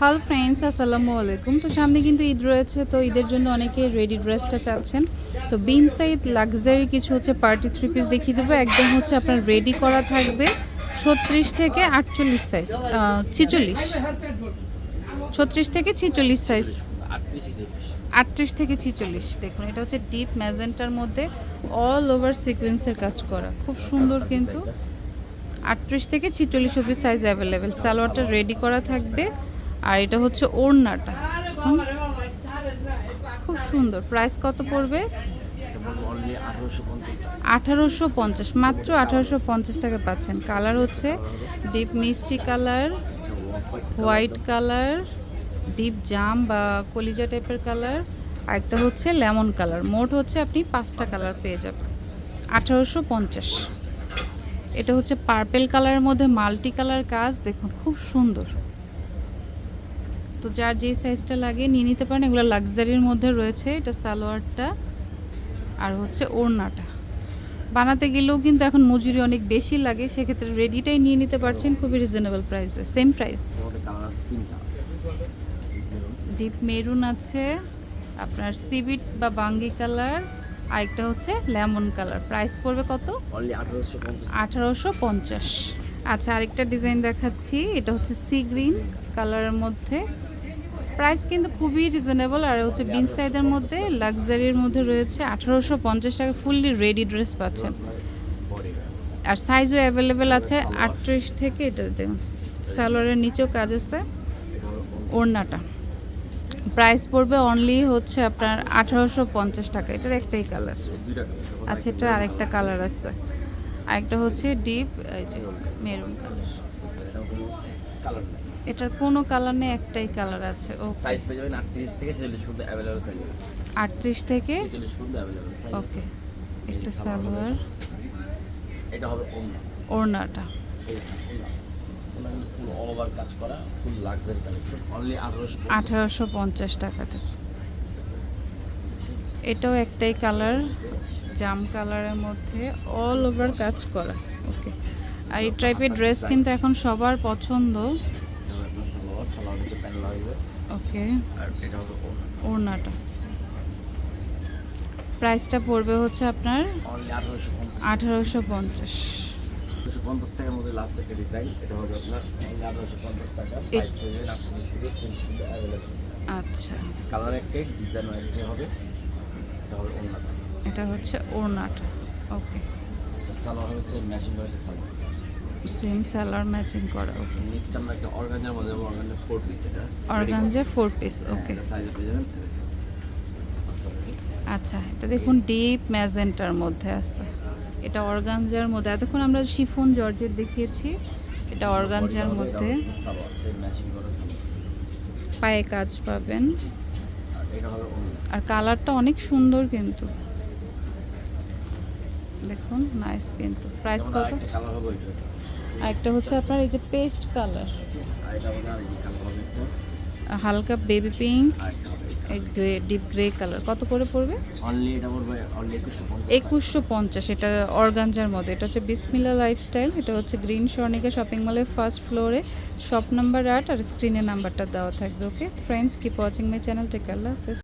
Hello friends, আসসালামু আলাইকুম। তো সামনে কিন্তু ঈদ রয়েছে, তো ঈদের জন্য অনেকে রেডি ড্রেসটা চাচ্ছেন। তো বিন সাইড লাক্সারি কিছু হচ্ছে পার্টি থ্রি পিস দেখিয়ে দেবো। একদম হচ্ছে আপনার রেডি করা থাকবে ছত্রিশ থেকে আটচল্লিশ সাইজ ছিচল্লিশ। ছত্রিশ থেকে ছিচল্লিশ সাইজ আটত্রিশ থেকে ছিচল্লিশ। দেখুন, এটা হচ্ছে ডিপ ম্যাজেন্টার মধ্যে অল ওভার সিকোয়েন্সের কাজ করা। খুব সুন্দর কিন্তু। আটত্রিশ থেকে ছিচল্লিশ অব্দি সাইজ অ্যাভেলেবেল সালোয়ারটা রেডি করা থাকবে। আর এটা হচ্ছে ওড়নাটা। খুব সুন্দর। প্রাইস কত পড়বে? আঠারোশো পঞ্চাশ। মাত্র আঠারোশো পঞ্চাশ টাকা পাচ্ছেন। কালার হচ্ছে ডিপ মিষ্টি কালার, হোয়াইট কালার, ডিপ জাম বা কলিজা টাইপের কালার, আর একটা হচ্ছে লেমন কালার। মোট হচ্ছে আপনি পাঁচটা কালার পেয়ে যাবেন। আঠারোশো পঞ্চাশ। এটা হচ্ছে পার্পেল কালারের মধ্যে মাল্টি কালার কাজ। দেখুন, খুব সুন্দর। তো যার যে সাইজটা লাগে নিয়ে নিতে পারেন। এগুলো লাক্সারির মধ্যে রয়েছে। এটা সালোয়ারটা আর হচ্ছে ওড়নাটা। বানাতে গেলেও কিন্তু এখন মজুরি অনেক বেশি লাগে। সেক্ষেত্রে রেডিটাই নিয়ে নিতে পারছেন খুবই রিজনেবল প্রাইসে সেম প্রাইস ডিপ মেরুন আছে আপনার সিবিট বা বাঙ্গি কালার আরেকটা হচ্ছে লেমন কালার। প্রাইস পড়বে কত? আঠারোশো পঞ্চাশ। আচ্ছা আরেকটা ডিজাইন দেখাচ্ছি। এটা হচ্ছে সি গ্রিন কালারের মধ্যে। প্রাইস কিন্তু খুবই রিজনেবল আর হচ্ছে বিন সাইজের মধ্যে, লাক্সারির মধ্যে রয়েছে আঠারোশো পঞ্চাশ টাকা ফুললি রেডি ড্রেস পাচ্ছেন। আর সাইজও অ্যাভেলেবেল আছে, আটত্রিশ থেকে এটা দেখুন, সালোয়ারের নিচেও কাজ আছে, ওড়নাটা। প্রাইস পড়বে অনলি হচ্ছে আপনার আঠারোশো পঞ্চাশ টাকা, এটার একটাই কালার। আচ্ছা এটা আরেকটা কালার আছে, আরেকটা হচ্ছে ডিপ, এই যে মেরুন কালার। এটা এটার কোনো কালার নেই একটাই কালার আছে ও সাইজ পেয়ে যাবেন আটত্রিশ থেকে ছেচল্লিশ পর্যন্ত অ্যাভেলেবল সাইজ আছে আটত্রিশ থেকে? ছেচল্লিশ পর্যন্ত অ্যাভেলেবল সাইজ ওকে একটা সালোয়ার এটা হবে অন্য ওড়নাটা। ওনা কিন্তু ফুল অল ওভার কাজ করা ফুল লাক্সারি কালেকশন অনলি আঠারোশো আঠারোশো পঞ্চাশ টাকাতে। এটাও একটাই কালার জাম কালারের মধ্যে অল ওভার কাজ করা ওকে আর এই টাইপের ড্রেস কিন্তু এখন সবার পছন্দ। সালোয়ার সালোয়ার নিচে প্যানেল আসবে ওকে আর এটা হবে ওড়নাটা। প্রাইসটা পড়বে হচ্ছে আপনার আঠারোশো পঞ্চাশ। পঞ্চাশ। টাকার মধ্যে লাস্ট একটা ডিজাইন এটা হবে আপনার আঠারোশো পঞ্চাশ টাকা। আচ্ন কালার একটাই ডিজাইনও একটাই হবে। এটা হবে অন্য এটা হচ্ছে ওড়নাটা। ওকে সালোয়ার সেম ম্যাচিং করে সালোয়ার সেম সালোয়ার ম্যাচিং করা ওকে নেক্সট আমরা একটা অর্গানজার মধ্যে অর্গানজা ফোর পিস এটা। Organza four piece okay size পেয়ে যাবেন। আচ্ছা এটা দেখুন ডিপ ম্যাজেন্টার মধ্যে আছে। এটা অর্গানজার মধ্যে এতক্ষণ আমরা শিফন জর্জেট দেখিয়েছি এটা অর্গানজার মধ্যে। পায়ে কাজ পাবেন। আর কালারটা অনেক সুন্দর কিন্তু। দেখুন নাইস কিন্তু। প্রাইস কত? কালার হবে একটা হচ্ছে আপনার এই যে পেস্ট কালার। হালকা baby pink grey deep grey colour. কত করে পড়বে? অনলি এটা পড়বে অনলি একুশশো পঞ্চাশ। এটা অর্গানজার মধ্যে। এটা হচ্ছে বিসমিল্লা লাইফস্টাইল এটা হচ্ছে গ্রিন স্বর্ণিকা শপিং মলের ফার্স্ট ফ্লোরে। শপ নাম্বার আট আর স্ক্রিনে নাম্বারটা দেওয়া থাকবে okay? Friends keep watching my channel take Allah